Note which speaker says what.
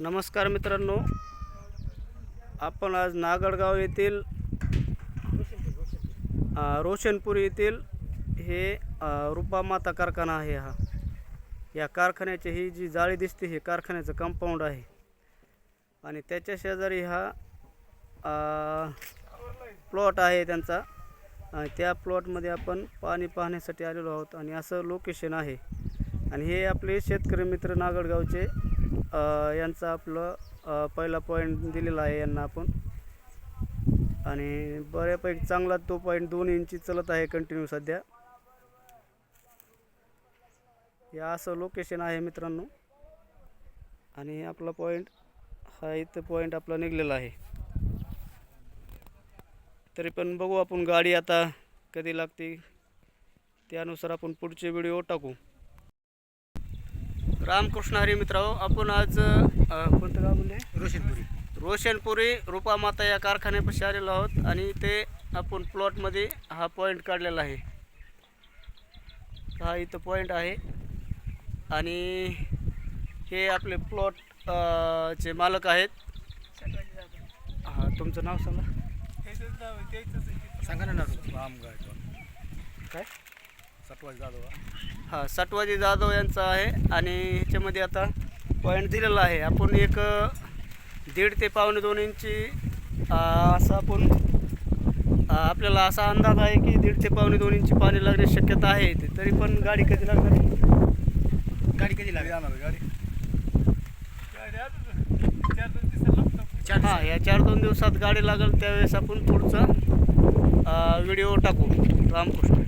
Speaker 1: नमस्कार मित्रांनो. आपण आज नागडगाव येथील रोशनपूर येथील हे रुपा रुपामाता कारखाना आहे हा. या कारखान्याची ही जी जाळी दिसते हे कारखान्याचं कंपाऊंड आहे. आणि त्याच्या शेजारी हा प्लॉट आहे त्यांचा. आणि त्या प्लॉटमध्ये आपण पाणी पाहण्यासाठी आलेलो आहोत आणि असं लोकेशन आहे. आणि हे आपले शेतकरी मित्र नागडगावचे यांचा आपलं पहिला पॉईंट दिलेला आहे यांना आपण. आणि बऱ्यापैकी चांगला तो पॉईंट दोन इंची चलत आहे कंटिन्यू सध्या. या असं लोकेशन आहे मित्रांनो. आणि आपला पॉईंट हा इथं पॉईंट आपला निघलेला आहे. तरी पण बघू आपण गाडी आता कधी लागते. त्यानुसार आपण पुढचे व्हिडिओ टाकू. रामकृष्ण हरी मित्रांनो आपण आज कोणतं गाव म्हणजे
Speaker 2: रोशनपुरी.
Speaker 1: रोशनपुरी रुपामाता या कारखान्यापाशी आलेलो आहोत आणि ते आपण प्लॉटमध्ये हा पॉईंट काढलेला आहे. हा इथं पॉईंट आहे आणि हे आपले प्लॉट चे मालक आहेत. हा तुमचं नाव सांगा.
Speaker 2: सांगा ना नाव
Speaker 1: काय?
Speaker 2: सटवाज जाधव
Speaker 1: हा? सटवाजी जाधव यांचा आहे आणि ह्याच्यामध्ये आता पॉईंट दिलेला आहे. आपण एक दीड ते पावणे दोन इंची असं आपण आपल्याला असा अंदाज आहे की दीड ते पावणे दोन इंची पाणी लागण्याची शक्यता आहे इथे. तरी पण गाडी कधी लागणार?
Speaker 2: गाडी कधी लागली जाणार गाडी. चार
Speaker 1: हां या चार दोन दिवसात गाडी लागेल त्यावेळेस आपण पुढचा व्हिडिओ टाकू. रामकृष्ण.